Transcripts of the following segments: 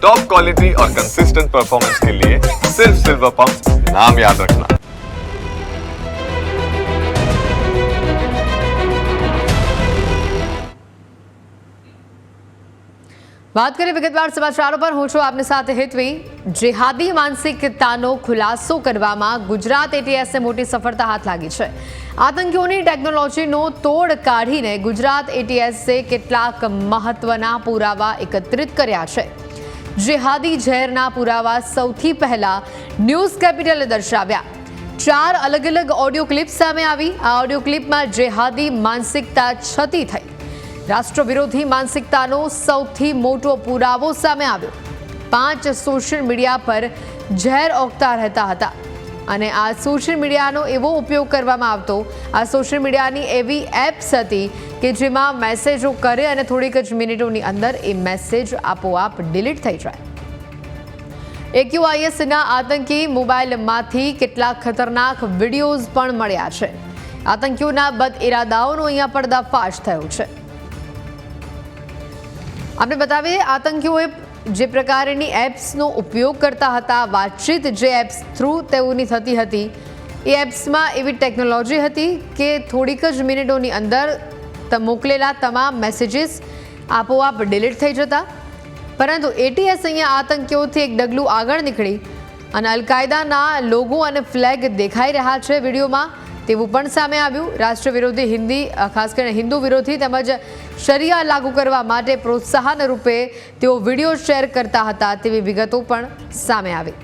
Top quality और consistent performance के लिए सिर्फ सिल्वर पंप नाम याद रखना વાત કરીએ વિગતવાર સમાચારો પર હું છું આપની સાથે હેતવી જેહાદી માનસિકતાનો ખુલાસો કરવામાં ગુજરાત એટીએસને મોટી સફળતા હાથ લાગી છે આતંકીઓની ટેકનોલોજીનો તોડ કાઢીને ગુજરાત એટીએસે કેટલાક મહત્વના પુરાવા એકત્રિત કર્યા છે જેહાદી ઝેરના પુરાવા સૌથી પહેલા ન્યૂઝ કેપિટલે દર્શાવ્યા. ચાર અલગ અલગ ઓડિયો ક્લિપ સામે આવી. આ ઓડિયો ક્લિપમાં જેહાદી માનસિકતા છતી થઈ. રાષ્ટ્ર વિરોધી માનસિકતાનો સૌથી મોટો પુરાવો સામે આવ્યો. પાંચ સોશિયલ મીડિયા પર ઝેર ઓગતા રહેતા હતા. અને આ સોશિયલ મીડિયાનો એવો ઉપયોગ કરવામાં આવતો. આ સોશિયલ મીડિયાની એવી એપ્સ હતી કે જેમાં મેસેજો કરે અને થોડીક જ મિનિટોની અંદર એ મેસેજ આપોઆપ ડિલીટ થઈ જાય. એક્યુઆઈએસના આતંકી મોબાઈલમાંથી કેટલાક ખતરનાક વિડીયોઝ પણ મળ્યા છે. આતંકીઓના બદ ઇરાદાઓનો અહીંયા પડદાફાશ થયો છે. આપણે બતાવીએ, આતંકીઓએ જે પ્રકારની એપ્સનો ઉપયોગ કરતા હતા, વાતચીત જે એપ્સ થ્રુ તેઓની થતી હતી, એ એપ્સમાં એવી ટેકનોલોજી હતી કે થોડીક જ મિનિટોની અંદર મોકલેલા તમામ મેસેજીસ આપોઆપ ડિલીટ થઈ જતા. પરંતુ એટીએસ અહીંયા આતંકીઓથી એક ડગલું આગળ નીકળી અને અલકાયદાના લોગો અને ફ્લેગ દેખાઈ રહ્યા છે વિડીયોમાં. તેવું પણ સામે આવ્યું. રાષ્ટ્ર વિરોધી હિન્દી ખાસ કરીને હિન્દુ વિરોધી તેમજ શરિયા લાગુ કરવા માટે પ્રોત્સાહન રૂપે તેઓ વીડિયો શેર કરતા હતા તેવી વિગતો પણ સામે આવી.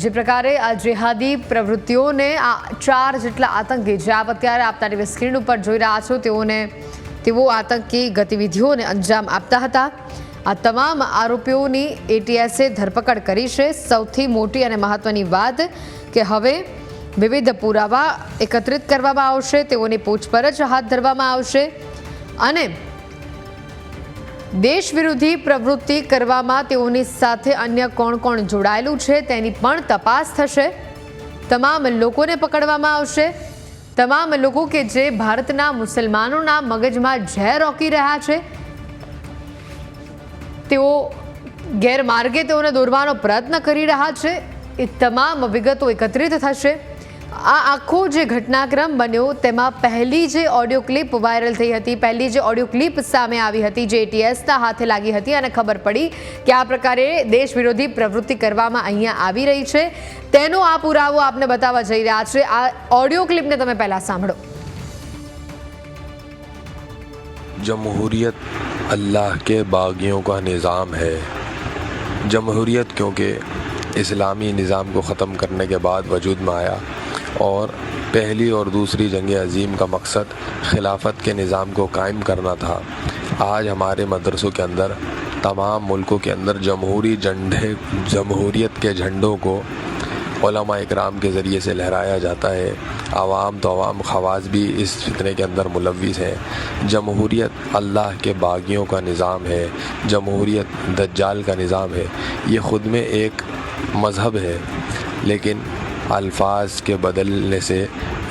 જે પ્રકારે આ જેહાદી પ્રવૃત્તિઓને આ ચાર જેટલા આતંકી જે આપ અત્યારે આપતા ટીવી સ્ક્રીન ઉપર જોઈ રહ્યા છો તેઓને તેઓ આતંકી ગતિવિધિઓને અંજામ આપતા હતા. આ તમામ આરોપીઓની એટીએસે ધરપકડ કરી છે. સૌથી મોટી અને મહત્વની વાત કે હવે વિવિધ પુરાવા એકત્રિત કરવામાં આવશે, તેઓની પૂછપરછ હાથ ધરવામાં આવશે અને દેશ વિરોધી પ્રવૃત્તિ કરવામાં તેઓની સાથે અન્ય કોણ કોણ જોડાયેલું છે તેની પણ તપાસ થશે. તમામ લોકોને પકડવામાં આવશે. તમામ લોકો કે જે ભારતના મુસલમાનોના મગજમાં ઝેર રોકી રહ્યા છે. તેઓ ગેરમાર્ગે તેઓને દોરવાનો પ્રયત્ન કરી રહ્યા છે. એ તમામ વિગતો એકત્રિત થશે. આ આખો જે ઘટનાક્રમ બન્યો, તેમાં પહેલી જે ઓડિયો ક્લિપ વાયરલ થઈ હતી, પહેલી જે ઓડિયો ક્લિપ સામે આવી હતી, જે એટીએસના હાથે લાગી હતી અને ખબર પડી કે આ પ્રકારે દેશ વિરોધી પ્રવૃત્તિ કરવામાં અહીંયા આવી રહી છે. તેનો આ પુરાવો આપને બતાવવા જઈ રહ્યા છે. આ ઓડિયો ક્લિપને તમે પહેલાં સાંભળો. जमहूरियत अल्लाह के बागियों का निज़ाम है। जमहूरियत क्योंकि इस्लामी निज़ाम को ख़त्म करने के बाद वजूद में आया और पहली और दूसरी जंग अजीम का मकसद खिलाफत के निज़ाम को कायम करना था। आज हमारे मदरसों के अंदर, तमाम मुल्कों के अंदर जमहूरी झंडे, जमहूरियत के झंडों को इकराम के ज़रिए से लहराया जाता है। आवाम तो आवाम खवास भी इस फितने के अंदर मुलविस हैं। जमहूरियत अल्लाह के बागियों का निज़ाम है। जमहूरीत दज्जाल का निज़ाम है। ये ख़ुद में एक मज़हब है। लेकिन अल्फाज के बदलने से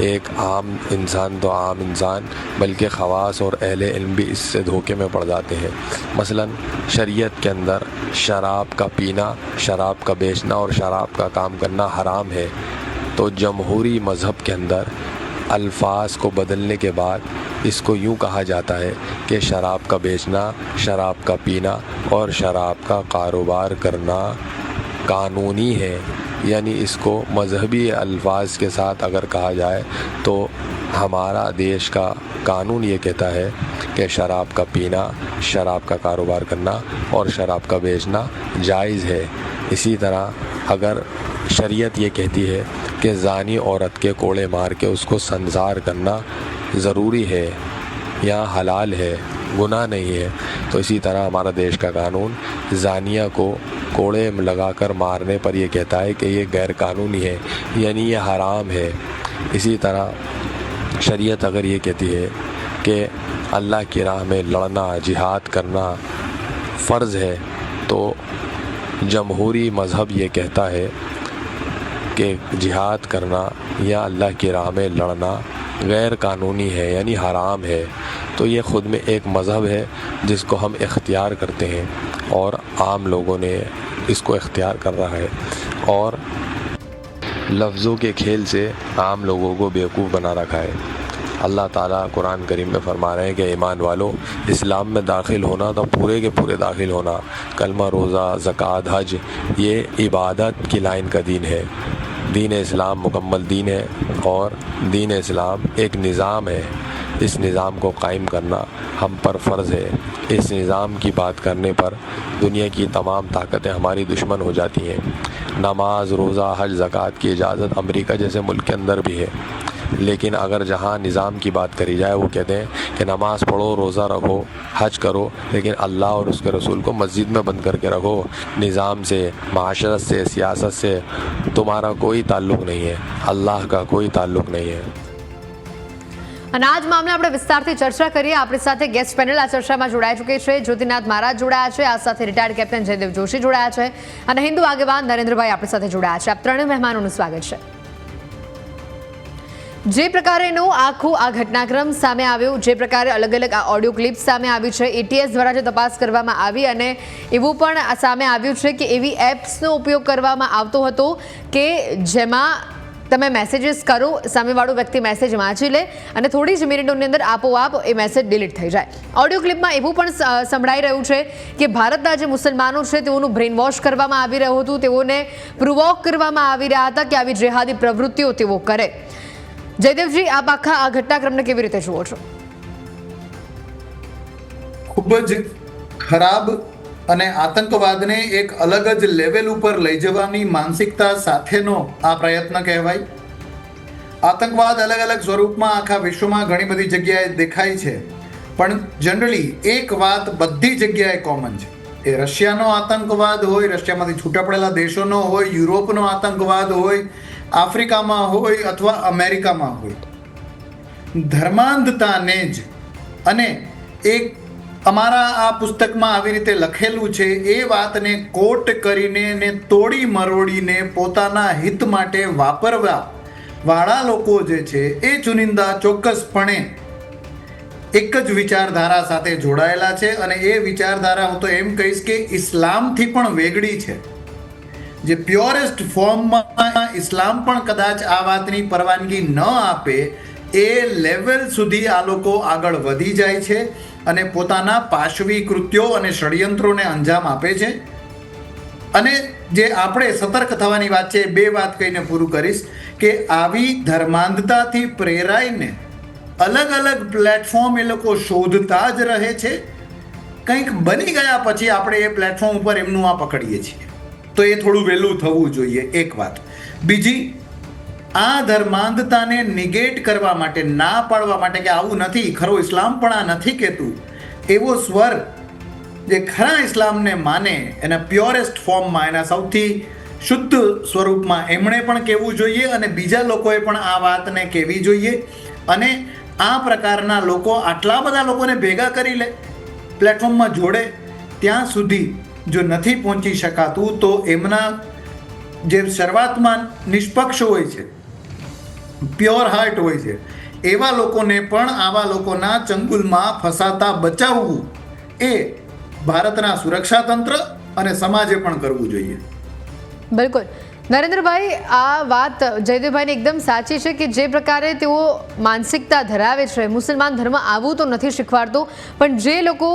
एक आम इंसान तो आम इंसान, बल्कि खवास और अहल इल्म भी इससे धोखे में पड़ जाते हैं। मसलन, शरीयत के अंदर शराब का पीना, शराब का बेचना और शराब का काम करना हराम है। तो जमहूरी मज़हब के अंदर अल्फाज को बदलने के बाद इसको यूँ कहा जाता है कि शराब का बेचना, शराब का पीना और शराब का कारोबार करना कानूनी है। यानी इसको मजहबी अल्फाज के साथ अगर कहा जाए तो हमारा देश का कानून ये कहता है कि शराब का पीना, शराब का कारोबार करना और शराब का बेचना जायज़ है। इसी तरह अगर शरीयत ये कहती है कि ज़ानी औरत के कोड़े मार के उसको संसार करना ज़रूरी है या हलाल है गुनाह नहीं है। तो इसी तरह हमारा देश का कानून जानिया को कोड़े लगाकर मारने पर यह कहता है कि ये गैर कानूनी है, यानी ये हराम है। इसी तरह शरीयत अगर ये कहती है कि अल्लाह की राह में लड़ना, जिहाद करना फ़र्ज़ है तो जमहूरी मज़हब ये कहता है कि जिहाद करना या अल्लाह की राह में लड़ना गैर कानूनी है, यानी हराम है। तो ये ख़ुद में एक मज़हब है जिसको हम इख्तियार करते हैं और आम लोगों ने इसको इख्तियार कर रहा है। और लफ्ज़ों के खेल से आम लोगों को बेवकूफ़ बना रखा है। अल्लाह ताला कुरान करीम में फरमा रहे हैं कि, ईमान वालों, इस्लाम में दाखिल होना तो पूरे के पूरे दाखिल होना। कलमा, रोज़ा, ज़क़़त, हज, ये इबादत की लाइन का दीन है। दीन इस्लाम मुकम्मल दीन है और दीन इस्लाम एक निज़ाम है। इस निज़ाम को कायम करना हम पर फ़र्ज़ है। इस निज़ाम की बात करने पर दुनिया की तमाम ताकतें हमारी दुश्मन हो जाती हैं। नमाज़, रोज़ा, हज, ज़क़़त की इजाज़त अमेरिका जैसे मुल्क के अंदर भी है। लेकिन अगर जहाँ निज़ाम की बात करी जाए, वो कहते हैं कि नमाज़ पढ़ो, रोज़ा रखो, हज करो, लेकिन अल्लाह और उसके रसूल को मस्जिद में बंद करके रखो। निज़ाम से, माशरत से, सियासत से तुम्हारा कोई ताल्लुक़ नहीं है। अल्लाह का कोई ताल्लुक़ नहीं है। અને આ જ મામલે આપણે વિસ્તારથી ચર્ચા કરીએ. આપણી સાથે ગેસ્ટ પેનલ આ ચર્ચામાં જોડાઈ ચૂકી છે. જ્યોતિનાથ મહારાજ જોડાયા છે. આ સાથે રિટાયર્ડ કેપ્ટન જયદેવ જોશી જોડાયા છે. અને હિન્દુ આગેવાન નરેન્દ્રભાઈ આપણી સાથે જોડાયા છે. આપ ત્રણેય મહેમાનોનું સ્વાગત છે. જે પ્રકારેનો આખો આ ઘટનાક્રમ સામે આવ્યો, જે પ્રકારે અલગ અલગ આ ઓડિયો ક્લિપ સામે આવી છે એટીએસ દ્વારા જે તપાસ કરવામાં આવી અને એવું પણ સામે આવ્યું છે કે એવી એપ્સનો ઉપયોગ કરવામાં આવતો હતો કે જેમાં તમે મેસેજીસ કરો, સામેવાળો વ્યક્તિ મેસેજ વાંચી લે અને થોડી જ મિનિટોની અંદર આપોઆપ એ મેસેજ ડિલીટ થઈ જાય. ઓડિયો ક્લિપમાં એવું પણ સંભળાઈ રહ્યું છે કે ભારતના જે મુસલમાનો છે તેઓનું બ્રેન વોશ કરવામાં આવી રહ્યું હતું, તેઓને પ્રુવોક કરવામાં આવી રહ્યા હતા કે આવી જેહાદી પ્રવૃત્તિઓ તેઓ કરે. જયદેવજી, આપ આખા આ ઘટનાક્રમને કેવી રીતે જુઓ છો? ખૂબ જ ખરાબ અને આતંકવાદને એક અલગ જ લેવલ ઉપર લઈ જવાની માનસિકતા સાથેનો આ પ્રયત્ન કહેવાય. આતંકવાદ અલગ અલગ સ્વરૂપમાં આખા વિશ્વમાં ઘણી બધી જગ્યાએ દેખાય છે. પણ જનરલી એક વાત બધી જગ્યાએ કોમન છે. એ રશિયાનો આતંકવાદ હોય, રશિયામાંથી છૂટા પડેલા દેશોનો હોય, યુરોપનો આતંકવાદ હોય, આફ્રિકામાં હોય અથવા અમેરિકામાં હોય. ધર્માંધતાને જ અને એક અમારા આ પુસ્તકમાં આવી રીતે લખેલું છે, એ વાતને કોટ કરીને ને તોડી મરોડીને પોતાના હિત માટે વાપરવા વાળા લોકો જે છે, એ ચુનિંદા ચોક્કસપણે એક જ વિચારધારા સાથે જોડાયેલા છે અને એ વિચારધારા હું તો એમ કહીશ કે ઇસ્લામથી પણ વેગળી છે. જે પ્યોરેસ્ટ ફોર્મમાં ઇસ્લામ પણ કદાચ આ વાતની પરવાનગી ન આપે, એ લેવલ સુધી આ લોકો આગળ વધી જાય છે. અને પોતાના પાશવી કૃત્યો અને ષડયંત્રોને અંજામ આપે છે. અને જે આપણે સતર્ક થવાની વાત છે બે વાત કહીને પૂરું કરીશ કે આવી ધર્માંધતાથી પ્રેરાઈને અલગ અલગ પ્લેટફોર્મ એ લોકો શોધતા જ રહે છે. કંઈક બની ગયા પછી આપણે એ પ્લેટફોર્મ ઉપર એમનું આ પકડીએ છીએ. તો એ થોડું વહેલું થવું જોઈએ, એક વાત. બીજી આ ધર્માંધતાને નિગેટ કરવા માટે, ના પાડવા માટે કે આવું નથી, ખરો ઇસ્લામ પણ આ નથી કહેતું. એવો સ્વર જે ખરા ઇસ્લામને માને, એના પ્યોરેસ્ટ ફોર્મમાં એના સૌથી શુદ્ધ સ્વરૂપમાં એમણે પણ કહેવું જોઈએ અને બીજા લોકોએ પણ આ વાતને કહેવી જોઈએ. અને આ પ્રકારના લોકો આટલા બધા લોકોને ભેગા કરી લે પ્લેટફોર્મમાં જોડે, ત્યાં સુધી જો નથી પહોંચી શકાતું, તો એમના જે શરૂઆતમાં નિષ્પક્ષ હોય છે પ્યોર હાર્ટ હોય છે. એવા લોકોને પણ આવા લોકોના ચંગુલમાં ફસાતા બચાવવું એ ભારતના સુરક્ષા તંત્ર અને સમાજે પણ કરવું જોઈએ. બિલકુલ. નરેન્દ્રભાઈ, આ વાત જયદેવભાઈની એકદમ સાચી છે કે જે પ્રકારે તેઓ માનસિકતા ધરાવે છે. મુસલમાન ધર્મ આવું તો નથી શીખવાડતું, પણ જે લોકો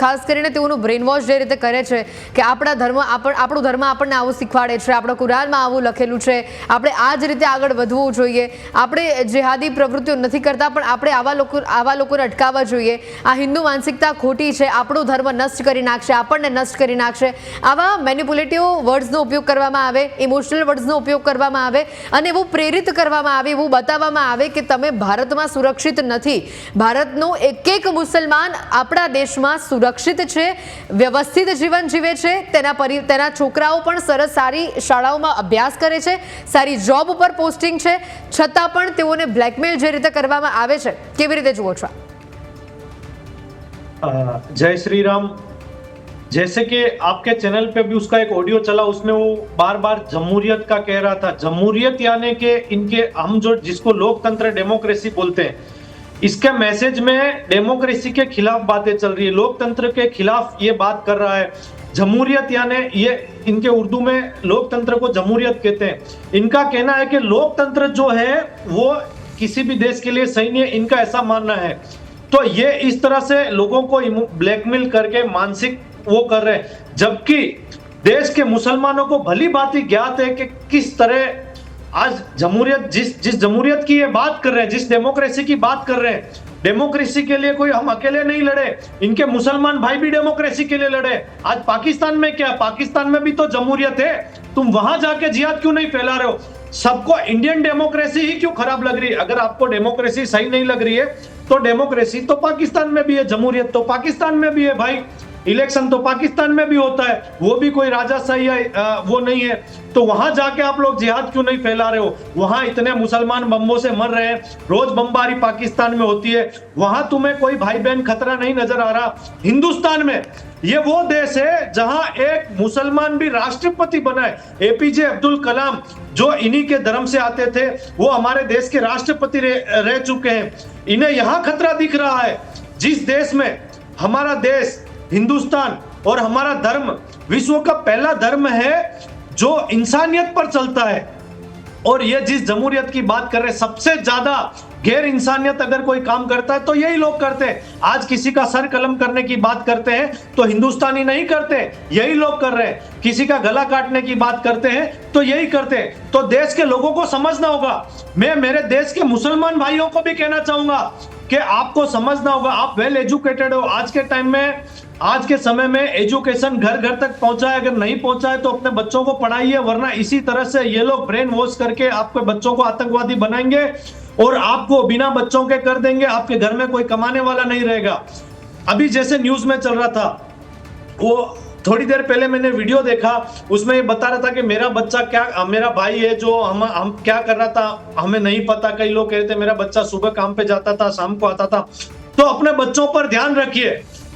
ખાસ કરીને તેઓનું બ્રેન વોશ જે રીતે કરે છે કે આપણા ધર્મ આપણ, આપણું ધર્મ આપણને આવું શીખવાડે છે, આપણા કુરાનમાં આવું લખેલું છે, આપણે આ જ રીતે આગળ વધવું જોઈએ. આપણે જેહાદી પ્રવૃત્તિઓ નથી કરતા, પણ આપણે આવા લોકો, આવા લોકોને અટકાવવા જોઈએ. આ હિન્દુ માનસિકતા ખોટી છે, આપણો ધર્મ નષ્ટ કરી નાખશે, આપણને નષ્ટ કરી નાખશે. આવા મેન્યુપ્યુલેટિવ વર્ડ્સનો ઉપયોગ કરવામાં આવે ઇમોશનલ વર્ડ્સનો ઉપયોગ કરવામાં આવે અને એવું પ્રેરિત કરવામાં આવે, એવું બતાવવામાં આવે કે તમે ભારતમાં સુરક્ષિત નથી. ભારતનો એક એક મુસલમાન આપણા દેશમાં સુરક્ષિત છે, વ્યવસ્થિત જીવન જીવે છે, તેના પરી, તેના છોકરાઓ પણ સરસ સારી શાળાઓમાં અભ્યાસ કરે છે, સારી જોબ ઉપર પોસ્ટિંગ છે, છતાં પણ તેઓને બ્લેકમેલ જે રીતે કરવામાં આવે છે, કેવી રીતે જુઓ છો જય શ્રી રામ जैसे कि आपके चैनल पे भी उसका एक ऑडियो चला, उसमें वो बार बार जमहूरियत का कह रहा था। जमहूरियत यानी कि इनके हम जो, जिसको लोकतंत्र डेमोक्रेसी बोलते हैं, इसके मैसेज में डेमोक्रेसी के खिलाफ बातें चल रही है। लोकतंत्र के खिलाफ ये बात कर रहा है। जमहूरियत यानी ये, इनके उर्दू में लोकतंत्र को जमहूरियत कहते हैं। इनका कहना है कि लोकतंत्र जो है, वो किसी भी देश के लिए सही नहीं है, इनका ऐसा मानना है। तो ये इस तरह से लोगों को ब्लैकमेल करके मानसिक वो कर रहे हैं। जबकि देश के मुसलमानों को भली बात ही ज्ञात है कि किस तरह आज जमहूरियत, जिस जिस जमहूरियत की ये बात कर रहे हैं, जिस डेमोक्रेसी की बात कर रहे हैं, डेमोक्रेसी के लिए कोई हम अकेले नहीं लड़े, इनके मुसलमान भाई भी डेमोक्रेसी के लिए लड़े। आज पाकिस्तान में क्या? पाकिस्तान में भी तो जमहूरियत है। तुम वहाँ जाके जिहाद क्यों नहीं फैला रहे हो? सबको इंडियन डेमोक्रेसी ही क्यों खराब लग रही है? अगर आपको डेमोक्रेसी सही नहीं लग रही है तो डेमोक्रेसी तो पाकिस्तान में भी है, जमहूरियत तो पाकिस्तान में भी है भाई। इलेक्शन तो पाकिस्तान में भी होता है वो भी कोई राजा सही है अ, वो नहीं है। तो वहाँ जाके आप लोग जिहाद क्यों नहीं फैला रहे हो? वहाँ इतने मुसलमान बम्बों से मर रहे हैं रोज बमबारी पाकिस्तान में होती है। वहाँ तुम्हें कोई भाई बहन खतरा नहीं नज़र आ रहा। हिंदुस्तान में ये वो देश है जहाँ एक मुसलमान भी राष्ट्रपति बना है। एपीजे अब्दुल कलाम जो इन्हीं के धर्म से आते थे वो हमारे देश के राष्ट्रपति रह चुके हैं। इन्हें यहाँ खतरा दिख रहा है। जिस देश में हमारा देश हिंदुस्तान और हमारा धर्म विश्व का पहला धर्म है जो इंसानियत पर चलता है। और ये जिस जमहूरियत की बात कर रहे सबसे ज़्यादा गैर इंसानियत अगर कोई काम करता है तो यही लोग करते हैं। आज किसी का सर कलम करने की बात करते हैं तो हिंदुस्तानी नहीं करते, यही लोग कर रहे हैं। किसी का गला काटने की बात करते हैं तो यही करते हैं। तो देश के लोगों को समझना होगा। मैं मेरे देश के मुसलमान भाइयों को भी कहना चाहूँगा कि आपको समझना होगा, आप वेल एजुकेटेड हो। आज के टाइम में आज के समय में एजुकेशन घर घर तक पहुँचा है अगर नहीं पहुँचा है तो अपने बच्चों को पढ़ाइए, वरना इसी तरह से ये लोग ब्रेन वॉश करके आपके बच्चों को आतंकवादी बनाएँगे और आपको बिना बच्चों के कर देंगे, आपके घर में कोई कमाने वाला नहीं रहेगा। अभी जैसे न्यूज़ में चल रहा था, वो थोड़ी देर पहले मैंने वीडियो देखा, उसमें ये बता रहा था कि मेरा बच्चा क्या, मेरा भाई है जो हम हम क्या कर रहा था, हमें नहीं पता, कई लोग कह रहे थे मेरा बच्चा सुबह काम पे जाता था, शाम को आता था। तो अपने बच्चों पर ध्यान रखिए।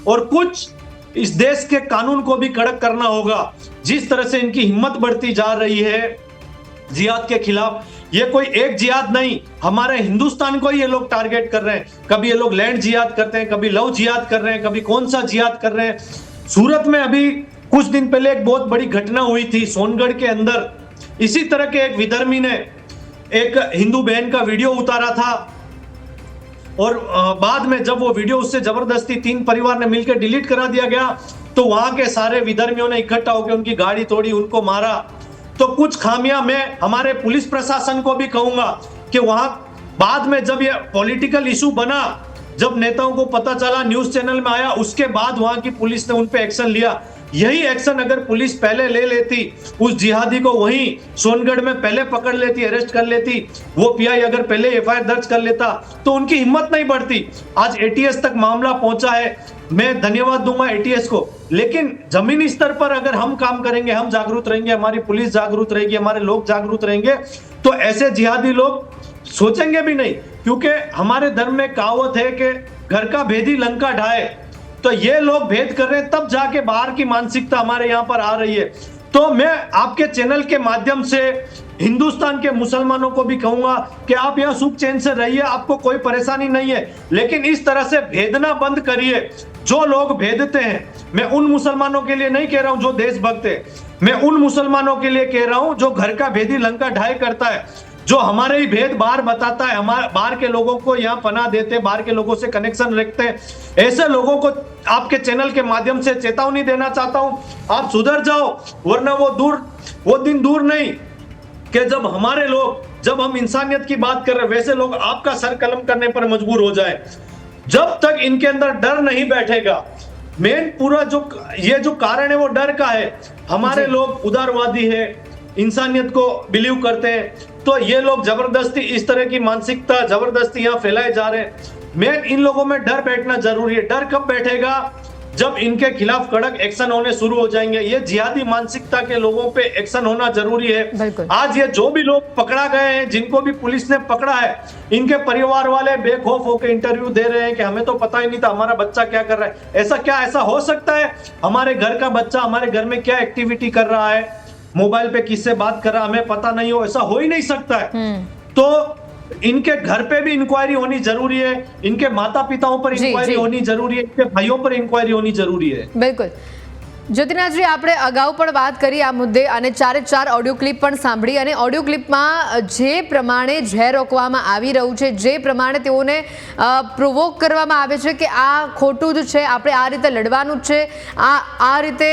और कुछ इस देश के कानून को भी कड़क करना होगा। जिस तरह से इनकी हिम्मत बढ़ती जा रही है जिहाद के खिलाफ, ये कोई एक जिहाद नहीं, हमारे हिंदुस्तान को ये लोग टारगेट कर रहे हैं। कभी ये लोग लैंड जिहाद करते हैं, कभी लव जिहाद कर रहे हैं, कभी कौन सा जिहाद कर रहे हैं। सूरत में अभी कुछ दिन पहले एक बहुत बड़ी घटना हुई थी सोनगढ़ के अंदर। इसी तरह के एक विधर्मी ने एक हिंदू बहन का वीडियो उतारा था। और बाद में जब वो वीडियो उससे ज़बरदस्ती तीन परिवार ने मिलकर डिलीट करा दिया गया तो वहाँ के सारे विधर्मियों ने इकट्ठा होकर उनकी गाड़ी तोड़ी, उनको मारा। तो कुछ खामियाँ मैं हमारे पुलिस प्रशासन को भी कहूँगा कि वहाँ बाद में जब ये पॉलिटिकल इशू बना, जब नेताओं को पता चला न्यूज़ चैनल में आया, उसके बाद वहाँ की पुलिस ने उन पे एक्शन लिया। यही एक्शन अगर पुलिस पहले ले लेती, उस जिहादी को वहीं सोनगढ़ में पहले पकड़ लेती अरेस्ट कर लेती, वो पीआई अगर पहले एफआईआर दर्ज कर लेता तो उनकी हिम्मत नहीं बढ़ती। आज एटीएस तक मामला पहुँचा है, मैं धन्यवाद दूँगा एटीएस को। लेकिन जमीनी स्तर पर अगर हम काम करेंगे, हम जागरूक रहेंगे, हमारी पुलिस जागरूक रहेगी, हमारे लोग जागरूक रहेंगे तो ऐसे जिहादी लोग सोचेंगे भी नहीं, क्योंकि हमारे धर्म में कहावत है कि घर का भेदी लंका ढाए। तो ये लोग भेद कर रहे हैं, तब जाके बाहर की मानसिकता हमारे यहाँ पर आ रही है। तो मैं आपके चैनल के माध्यम से हिंदुस्तान के मुसलमानों को भी कहूँगा कि आप यहाँ सुख चैन से रहिए, आपको कोई परेशानी नहीं है। लेकिन इस तरह से भेदना बंद करिए। जो लोग भेदते हैं, मैं उन मुसलमानों के लिए नहीं कह रहा हूँ जो देशभक्त है। मैं उन मुसलमानों के लिए कह रहा हूँ जो घर का भेदी लंका ढाई करता है। जो हमारे ही भेद बाहर बताता है हमारे बाहर के लोगों को यहाँ पना देते हैं बाहर के लोगों से कनेक्शन रखते। हैं ऐसे लोगों को आपके चैनल के माध्यम से चेतावनी देना चाहता हूँ। आप सुधर जाओ वरना वो दूर वो दिन दूर नहीं कि जब हमारे लोग जब हम इंसानियत की बात कर रहे हैं वैसे लोग आपका सर कलम करने पर मजबूर हो जाए। जब तक इनके अंदर डर नहीं बैठेगा मेन पूरा जो ये जो कारण है वो डर का है। हमारे लोग उदारवादी है इंसानियत को बिलीव करते हैं। तो ये लोग ज़बरदस्ती इस तरह की मानसिकता ज़बरदस्ती यहाँ फैलाए जा रहे हैं। मेन इन लोगों में डर बैठना ज़रूरी है। डर कब बैठेगा? जब इनके खिलाफ कड़क एक्शन होने शुरू हो जाएँगे। ये जिहादी मानसिकता के लोगों पे एक्शन होना ज़रूरी है। आज ये जो भी लोग पकड़ा गए हैं जिनको भी पुलिस ने पकड़ा है इनके परिवार वाले बेखौफ होकर इंटरव्यू दे रहे हैं कि हमें तो पता ही नहीं था हमारा बच्चा क्या कर रहा है। ऐसा क्या ऐसा हो सकता है? हमारे घर का बच्चा हमारे घर में क्या एक्टिविटी कर रहा है? मोबाइल पे किससे बात कर रहा है हमें पता नहीं हो ऐसा हो ही नहीं सकता है तो इनके घर पे भी इंक्वायरी होनी जरूरी है इनके माता पिताओं पर जी, इंक्वायरी जी। होनी जरूरी है इनके भाइयों पर इंक्वायरी होनी जरूरी है બિલકુલ જ્યોતિનાથજી આપણે અગાઉ પણ વાત કરી આ મુદ્દે અને ચારે ચાર ઓડિયો ક્લિપ પણ સાંભળી અને ઓડિયો ક્લિપમાં જે પ્રમાણે ઝેર રોકવામાં આવી રહ્યું છે જે પ્રમાણે તેઓને પ્રોવોક કરવામાં આવે છે કે આ ખોટું જ છે આપણે આ રીતે લડવાનું જ છે આ આ રીતે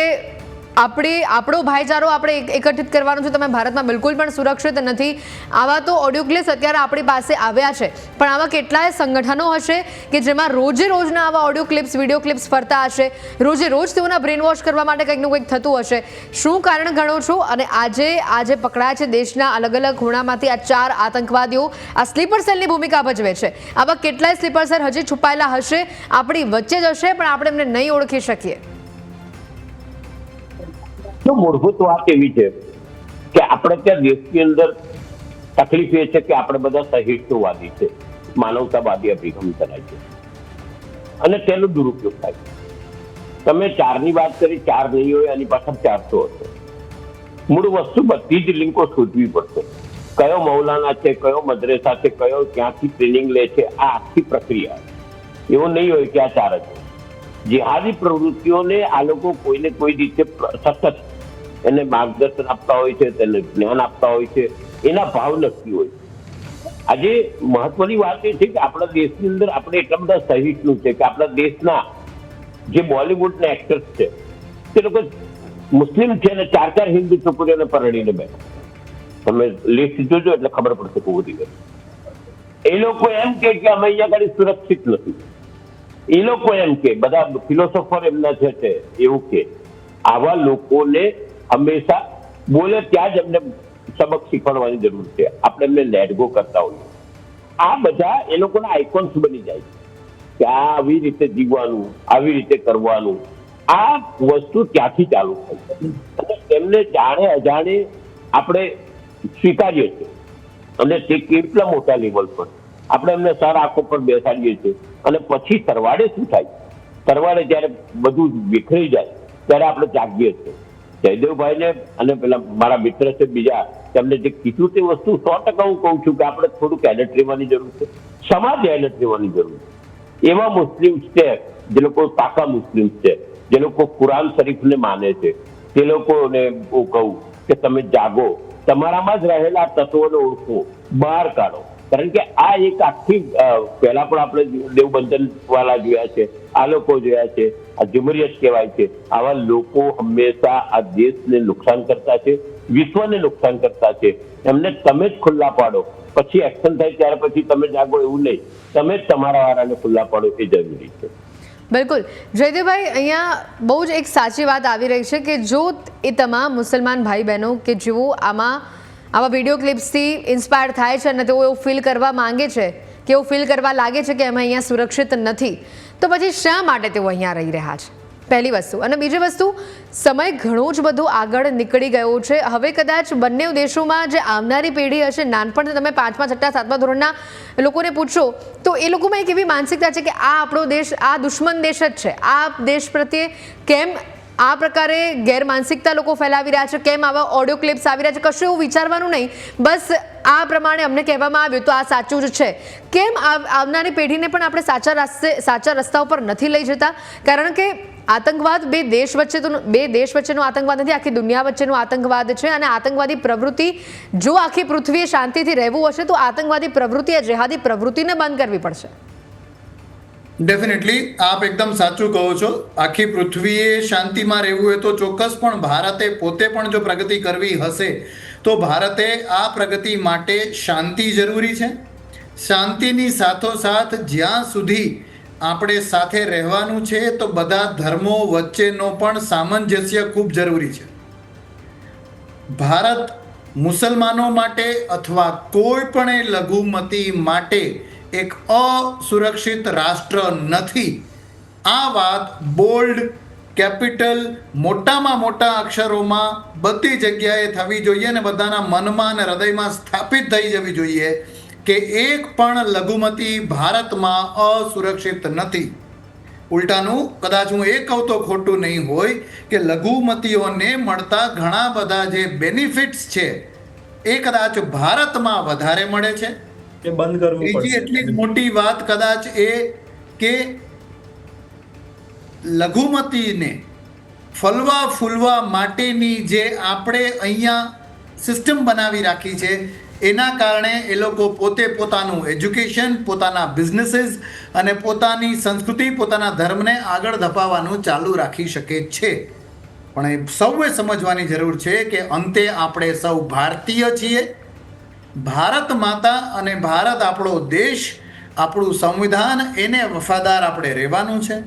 આપણે, આપણો ભાઈચારો આપણે એક- એકત્રિત કરવાનો છે. તમે ભારતમાં બિલકુલ પણ સુરક્ષિત નથી. આવા તો ઓડિયો ક્લિપ્સ અત્યારે આપણી પાસે આવ્યા છે. પણ આવા કેટલાય સંગઠનો હશે કે જેમાં રોજે રોજના આવા ઓડિયો ક્લિપ્સ વીડિયો ક્લિપ્સ ફરતા હશે. રોજે રોજ તેઓના બ્રેન વોશ કરવા માટે કંઈકનું કંઈક થતું હશે. શું કારણ ગણો છો? અને આજે આજે પકડાયા છે દેશના અલગ અલગ ખૂણામાંથી આ ચાર આતંકવાદીઓ. આ સ્લીપર સેલની ભૂમિકા ભજવે છે. આવા કેટલાય સ્લીપર સેલ હજી છુપાયેલા હશે. આપણી વચ્ચે જ હશે, પણ આપણે એમને નહીં ઓળખી શકીએ. તો મૂળભૂત વાત એવી છે કે આપણે ત્યાં દેશની અંદર તકલીફ એ છે કે આપણે બધા સહિષ્ણુવાદી છે, માનવતાવાદી અભિગમ ધરાય છે. અને તેનો દુરુપયોગ થાય તમે ચારની વાત કરી, ચાર નહીં હોય એની પાછળ ચારસો હશે. મૂળ વસ્તુ બધી જ લિંકો શોધવી પડશે. કયો મૌલાના છે, કયો મદ્રેસા છે, કયો ક્યાંથી ટ્રેનિંગ લે છે, આ આખી પ્રક્રિયા. એવું નહીં હોય કે આ ચાર જ. જિહાદી પ્રવૃત્તિઓને આ લોકો કોઈને કોઈ રીતે સતત એને માર્ગદર્શન આપતા હોય છે, તેને જ્ઞાન આપતા હોય છે, એના ભાવ નક્કી હોય આજે મહત્વની વાત એ છે કે આપણા દેશની અંદર આપણે એટલા બધા સહિષ્ણુ છે કે આપણા દેશના જે બોલિવૂડના એક્ટર્સ છે, તે લોકો મુસ્લિમ છે અને ચાર ચાર હિન્દુ છોકરીઓને પરણીને બેઠા તમે લિસ્ટ જોજો એટલે ખબર પડશે કેવું બધી એ લોકો એમ કે કે અમે અહીંયા આગળ સુરક્ષિત નથી. એ લોકો એમ કે, બધા ફિલોસોફર એમના છે, એવું કે, આવા લોકોને હંમેશા બોલે ત્યાં જ એમને સબક શીખવાડવાની જરૂર છે. આપણે એમને લેટગો કરતા હોઈએ. આ બધા એ લોકોના આઇકોન્સ બની જાય છે. કે આ આવી રીતે જીવવાનું, આવી રીતે કરવાનું, આ વસ્તુ ત્યાંથી ચાલુ થાય છે. અને એમને જાણે અજાણે આપણે સ્વીકારીએ છીએ. અને તે કેટલા મોટા લેવલ પર. આપણે એમને સર આંખો પર બેસાડીએ છીએ. અને પછી સરવાળે શું થાય? સરવાળે જ્યારે બધું વિખરી જાય, ત્યારે આપણે જાગીએ છીએ. જયદેવભાઈને અને પેલા મારા મિત્ર છે બીજા, તમને જે કીધું તે વસ્તુ સો ટકા હું કહું છું કે આપણે થોડુંક એલર્ટ રહેવાની જરૂર છે. સમાજ એલર્ટ રહેવાની જરૂર છે. એવા મુસ્લિમ્સ છે, જે લોકો પાકા મુસ્લિમ્સ છે, જે લોકો કુરાન શરીફને માને છે, તે લોકોને હું કહું કે તમે જાગો. તમારામાં જ રહેલા તત્વોને ઓળખો. બહાર કાઢો. કારણ કે આ એક આખી પહેલા પણ આપણે દેવબંધન વાળા જોયા છે, આ લોકો જોયા છે, આ જુમરિયત કહેવાય છે, આવા લોકો હંમેશા આ દેશને નુકસાન કરતા છે, વિશ્વને નુકસાન કરતા છે. એમને તમે જ ખુલ્લા પાડો. પછી એક્શન થાય ત્યાર પછી તમે જાગો એવું નહીં. તમે જ તમારા વાળાને ખુલ્લા પાડો એ જરૂરી છે. બિલકુલ. જયદેવભાઈ, અહીંયા બહુ જ એક સાચી વાત આવી રહી છે કે જો એ તમામ મુસલમાન ભાઈ બહેનો કે જેઓ આમાં આવા વીડિયો ક્લિપ્સથી ઇન્સ્પાયર થાય છે અને તેઓ એવું ફીલ કરવા માંગે છે કે એવું ફીલ કરવા લાગે છે કે અમે અહીંયા સુરક્ષિત નથી. તો પછી શા માટે તેઓ અહીંયા રહી રહ્યા છે? પહેલી વસ્તુ. અને બીજી વસ્તુ, સમય ઘણો જ બધો આગળ નીકળી ગયો છે. હવે કદાચ બંને દેશોમાં જે આવનારી પેઢી હશે, નાનપણથી તમે પાંચમા, છઠ્ઠા, સાતમા ધોરણના લોકોને પૂછો, તો એ લોકોમાં એક એવી માનસિકતા છે કે આ આપણો દેશ, આ દુશ્મન દેશ જ છે. આ દેશ પ્રત્યે કેમ આ પ્રકારે ગેરમાનસિકતા લોકો ફેલાવી રહ્યા છે. કેમ આવા ઓડિયો ક્લિપ્સ આવી રહ્યા છે? કશું એવું વિચારવાનું નહીં. બસ આ પ્રમાણે અમને કહેવામાં આવ્યું તો આ સાચું જ છે. કેમ આવ- આવનારી પેઢીને પણ આપણે સાચા રસ્તે, સાચા રસ્તા ઉપર નથી લઈ જતા? કારણ કે આતંકવાદ બે દેશ વચ્ચે તો બે દેશ વચ્ચેનો આતંકવાદ નથી, આખી દુનિયા વચ્ચેનો આતંકવાદ છે અને આતંકવાદી પ્રવૃત્તિ જો આખી પૃથ્વીએ શાંતિથી રહેવું હશે તો આતંકવાદી પ્રવૃત્તિ જેહાદી પ્રવૃત્તિને બંધ કરવી પડશે. ડેફિનેટલી આપ એકદમ સાચું કહો છો. આખી પૃથ્વીએ શાંતિમાં રહેવું હોય તો ચોક્કસ, પણ ભારતે પોતે પણ જો પ્રગતિ કરવી હશે, તો ભારતે આ પ્રગતિ માટે શાંતિ જરૂરી છે. શાંતિની સાથોસાથ જ્યાં સુધી આપણે સાથે રહેવાનું છે, તો બધા ધર્મો વચ્ચેનો પણ સામંજસ્ય ખૂબ જરૂરી છે. ભારત મુસલમાનો માટે અથવા કોઈ પણ લઘુમતી માટે એક અસુરક્ષિત રાષ્ટ્ર નથી. આ વાત બોલ્ડ કેપિટલ મોટામાં મોટા અક્ષરોમાં બધી જગ્યાએ થવી જોઈએ અને બધાના મનમાં અને હૃદયમાં સ્થાપિત થઈ જવી જોઈએ કે એક પણ લઘુમતી ભારતમાં અસુરક્ષિત નથી. ઉલટાનું, કદાચ હું એ કહું તો ખોટું નહીં હોય કે લઘુમતીઓને મળતા ઘણા બધા જે બેનિફિટ્સ છે, એ કદાચ ભારતમાં વધારે મળે છે. કે બંધ કરવું પડશે. એટલી જ મોટી વાત કદાચ એ કે લઘુમતીને ફલવા ફૂલવા માટેની જે આપણે અહીંયા સિસ્ટમ બનાવી રાખી છે એના કારણે એ લોકો પોતે પોતાનું એજ્યુકેશન પોતાના બિઝનેસીસ અને પોતાની સંસ્કૃતિ પોતાના ધર્મને આગળ ધપાવવાનું ચાલુ રાખી શકે છે. પણ એ સૌએ સમજવાની જરૂર છે કે અંતે આપણે સૌ ભારતીય છીએ. ભારત માતા અને ભારત આપણો દેશ, આપણું સંવિધાન, એને વફાદાર આપણે રહેવાનું છે.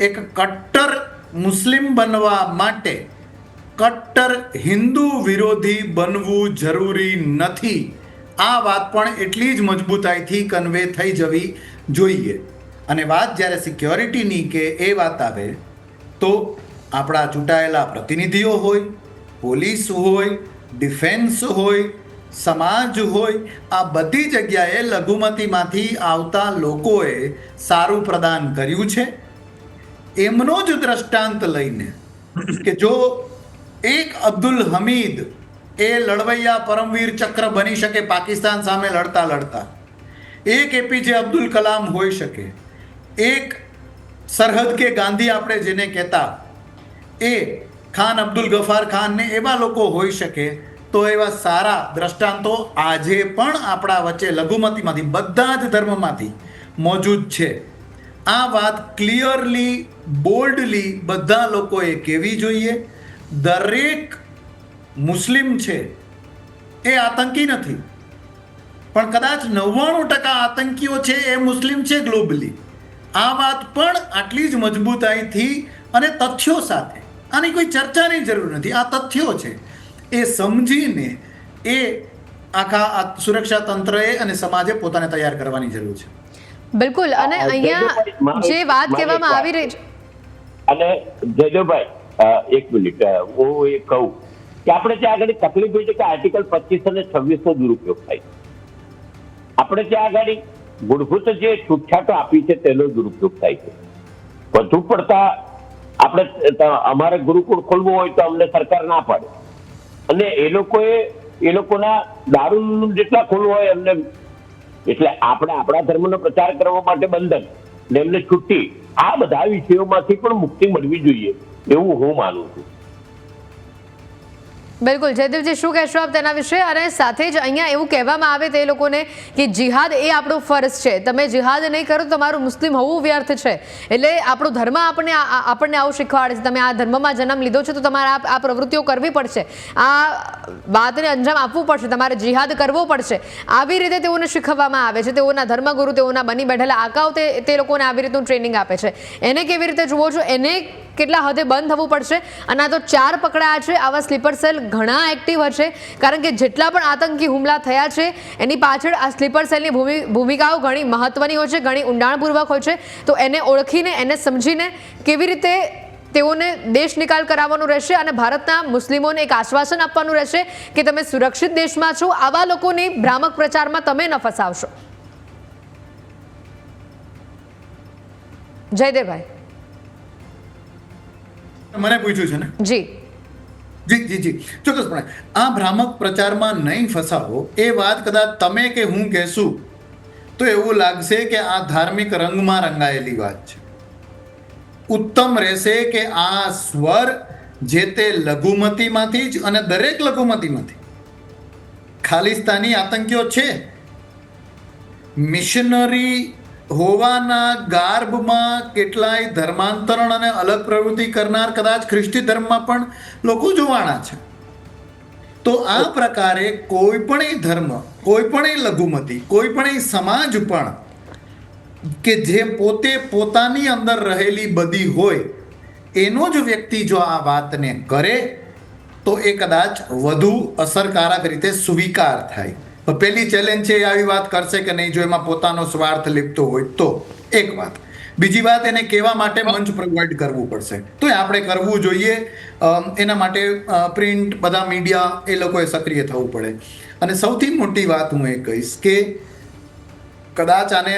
એક કટ્ટર મુસ્લિમ બનવા માટે કટ્ટર હિન્દુ વિરોધી બનવું જરૂરી નથી. આ વાત પણ એટલી જ મજબૂતાઈથી કન્વે થઈ જવી જોઈએ. અને વાત જ્યારે સિક્યોરિટીની કે એ વાત આવે, તો આપણા ચૂંટાયેલા પ્રતિનિધિઓ હોય, પોલીસ હોય, ડિફેન્સ હોય સમાજ હોય, આ બધી જગ્યાએ લઘુમતીમાંથી આવતા લોકોએ સારું પ્રદાન કર્યું છે. એમનો જ દ્રષ્ટાંત લઈને કે જો એક અબ્દુલ હમીદ એ લડવૈયા પરમવીર ચક્ર બની શકે, પાકિસ્તાન સામે લડતા લડતા, એક એપીજે અબ્દુલ કલામ હોઈ શકે, એક સરહદ કે ગાંધી આપણે જેને કહેતા, એ ખાન અબ્દુલ ગફાર ખાન ને એવા લોકો હોઈ શકે તો એવા સારા દ્રષ્ટાંતો આજે પણ આપણા વચ્ચે લઘુમતીમાંથી, બધા જ ધર્મમાંથી મોજૂદ છે. આ વાત ક્લિયરલી બોલ્ડલી બધા લોકોએ કહેવી જોઈએ. દરેક મુસ્લિમ છે એ આતંકી નથી. પણ કદાચ નવ્વાણું ટકા આતંકીઓ છે એ મુસ્લિમ છે ગ્લોબલી આ વાત પણ આટલી જ મજબૂતાઈથી અને તથ્યો સાથે. આની કોઈ ચર્ચાની જરૂર નથી. આ તથ્યો છે. એ સમજીને એ આખા આ સુરક્ષા તંત્રએ અને સમાજે પોતાને તૈયાર કરવાની જરૂર છે. બિલકુલ અને અહીંયા જે વાત કહેવામાં આવી રહી છે અને જયદેવભાઈ એક મિનિટ હું એ કહું કે આપણે ત્યાં આગળ તકલીફ હોય છે કે આર્ટિકલ પચીસ અને છવ્વીસ નો દુરુપયોગ થાય. આપણે ત્યાં આગળ મૂળભૂત જે છૂટછાટો આપી છે તેનો દુરુપયોગ થાય છે. વધુ પડતા આપણે અમારે ગુરુકુળ ખોલવું હોય તો અમને સરકાર ના પાડે. અને એ લોકોએ, એ લોકોના દારૂ જેટલા ખોલવું હોય એમને, એટલે આપણે આપણા ધર્મનો પ્રચાર કરવા માટે બંધન ને એમને છુટ્ટી આ બધા વિષયોમાંથી પણ મુક્તિ મળવી જોઈએ, એવું હું માનું છું. બિલકુલ. જયદેવજી શું કહેશો આપ તેના વિશે? અને સાથે જ અહીંયા એવું કહેવામાં આવે તે લોકોને કે જિહાદ એ આપણો ફરજ છે. તમે જિહાદ નહીં કરો તમારું મુસ્લિમ હોવું વ્યર્થ છે. એટલે આપણો ધર્મ આપણને આપણને આવું શીખવાડે છે. તમે આ ધર્મમાં જન્મ લીધો છે તો તમારે આ આ પ્રવૃત્તિઓ કરવી પડશે. આ વાતને અંજામ આપવું પડશે. તમારે જિહાદ કરવો પડશે. આવી રીતે તેઓને શીખવવામાં આવે છે. તેઓના ધર્મગુરુ, તેઓના બની બેઠેલા આકાઓ તે તે લોકોને આવી રીતનું ટ્રેનિંગ આપે છે. એને કેવી રીતે જુઓ છો? એને કેટલા હદે બંધ થવું પડશે? અને આ તો ચાર પકડાયા છે. આવા સ્લીપર સેલ ઘણા એક્ટિવ હશે કારણ કે જેટલા પણ આતંકી હુમલા થયા છે એની પાછળ આ સ્લીપર સેલની ભૂમિ ભૂમિકાઓ ઘણી મહત્વની હોય છે ઘણી ઊંડાણપૂર્વક હોય છે. તો એને ઓળખીને એને સમજીને કેવી રીતે તેઓને દેશ નિકાલ કરાવવાનું રહેશે અને ભારતના મુસ્લિમોને એક આશ્વાસન આપવાનું રહેશે કે તમે સુરક્ષિત દેશમાં છો આવા લોકોની ભ્રામક પ્રચારમાં તમે ન ફસાવશો. જયદેવભાઈ. મને પૂછ્યું છે ને? જી. જી જી જી. ચોક્કસપણે આ ભ્રામક પ્રચારમાં નહીં ફસાવો. એ વાત કદાચ તમે કે હું કહેશું, તો એવું લાગશે કે આ ધાર્મિક રંગમાં રંગાયેલી વાત છે. ઉત્તમ રહેશે કે આ સ્વર જે તે લઘુમતીમાંથી જ અને દરેક લઘુમતીમાંથી ખાલિસ્તાની આતંકીઓ છે. મિશનરી હોવાના ગાર્ભમાં કેટલાય ધર્માંતરણ અને અલગ પ્રવૃત્તિ કરનાર કદાચ ખ્રિસ્તી ધર્મમાં પણ લોકો જોવાના છે. તો આ પ્રકારે કોઈ પણ ધર્મ, કોઈ પણ લઘુમતી, કોઈ પણ સમાજ પણ કે જે પોતે પોતાની અંદર રહેલી બધી હોય, એનો જ વ્યક્તિ જો આ વાતને કરે, તો એ કદાચ વધુ અસરકારક રીતે સ્વીકાર થાય. પહેલી ચેલેન્જ છે એ આવી વાત કરશે કે નહીં? જો એમાં પોતાનો સ્વાર્થ લીપતો હોય તો. એક વાત. બીજી વાત એને કહેવા માટે મંચ પ્રોવાઈડ કરવું પડશે. તો એ આપણે કરવું જોઈએ. એના માટે પ્રિન્ટ બધા મીડિયા એ લોકોએ સક્રિય થવું પડે. અને સૌથી મોટી વાત હું એ કહીશ કે કદાચ આને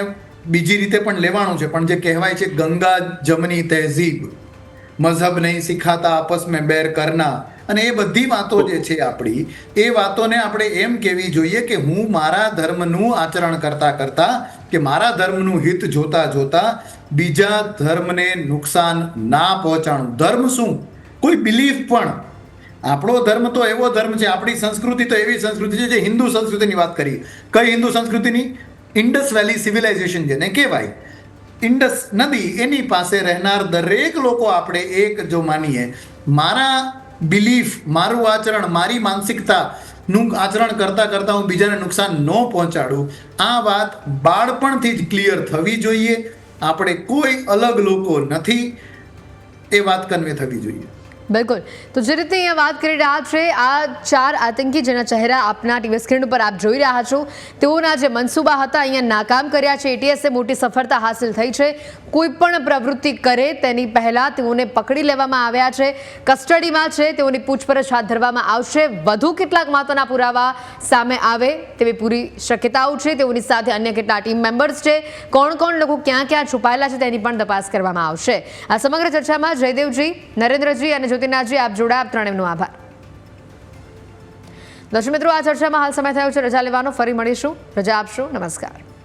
બીજી રીતે પણ લેવાનું છે પણ જે કહેવાય છે ગંગા જમની તહેઝીબ. મઝહબ નહીં સિખાતા આપસ મેં બેર કરના. અને એ બધી વાતો જે છે આપણી, એ વાતોને આપણે એમ કહેવી જોઈએ કે હું મારા ધર્મનું આચરણ કરતા કરતા, કે મારા ધર્મનું હિત જોતા જોતા બીજા ધર્મને નુકસાન ના પહોંચાડું. ધર્મ શું? કોઈ બિલીફ પણ. આપણો ધર્મ તો એવો ધર્મ છે, આપણી સંસ્કૃતિ તો એવી સંસ્કૃતિ છે જે હિન્દુ સંસ્કૃતિની વાત કરી કઈ હિન્દુ સંસ્કૃતિની? ઇન્ડસ વેલી સિવિલાઇઝેશન જેને કહેવાય. ઇન્ડસ નદી, એની પાસે રહેનાર દરેક લોકો આપણે એક જો માનીએ, મારા બિલીફ, મારું આચરણ, મારી માનસિકતાનું આચરણ કરતાં કરતાં હું બીજાને નુકસાન ન પહોંચાડું. આ વાત બાળપણથી જ ક્લિયર થવી જોઈએ. આપણે કોઈ અલગ લોકો નથી. એ વાત કન્વે થવી જોઈએ. બિલકુલ. તો જે રીતે અહીંયા વાત કરી રહ્યા છે, આ ચાર આતંકી જેના ચહેરા આપના ટીવી સ્ક્રીન ઉપર આપ જોઈ રહ્યા છો, તેઓના જે મનસૂબા હતા, અહીંયા નાકામ કર્યા છે. એટીએસે મોટી સફળતા હાંસિલ થઈ છે. કોઈ પણ પ્રવૃત્તિ કરે તેની પહેલાં તેઓને પકડી લેવામાં આવ્યા છે. કસ્ટડીમાં છે, તેઓની પૂછપરછ હાથ ધરવામાં આવશે. વધુ કેટલાક મહત્વના પુરાવા સામે આવે તેવી પૂરી શક્યતાઓ છે. તેઓની સાથે અન્ય કેટલા ટીમ મેમ્બર્સ છે, કોણ કોણ લોકો ક્યાં ક્યાં છુપાયેલા છે તેની પણ તપાસ કરવામાં આવશે. આ સમગ્ર ચર્ચામાં જયદેવજી, નરેન્દ્રજી અને જ્યોતિનાથજી આપ જોડા, આપ ત્રણેયનો આભાર. દર્શક મિત્રો, આ ચર્ચામાં હાલ સમય થયો છે. રજા લેવાનો, ફરી મળીશું. રજા આપશો. નમસ્કાર.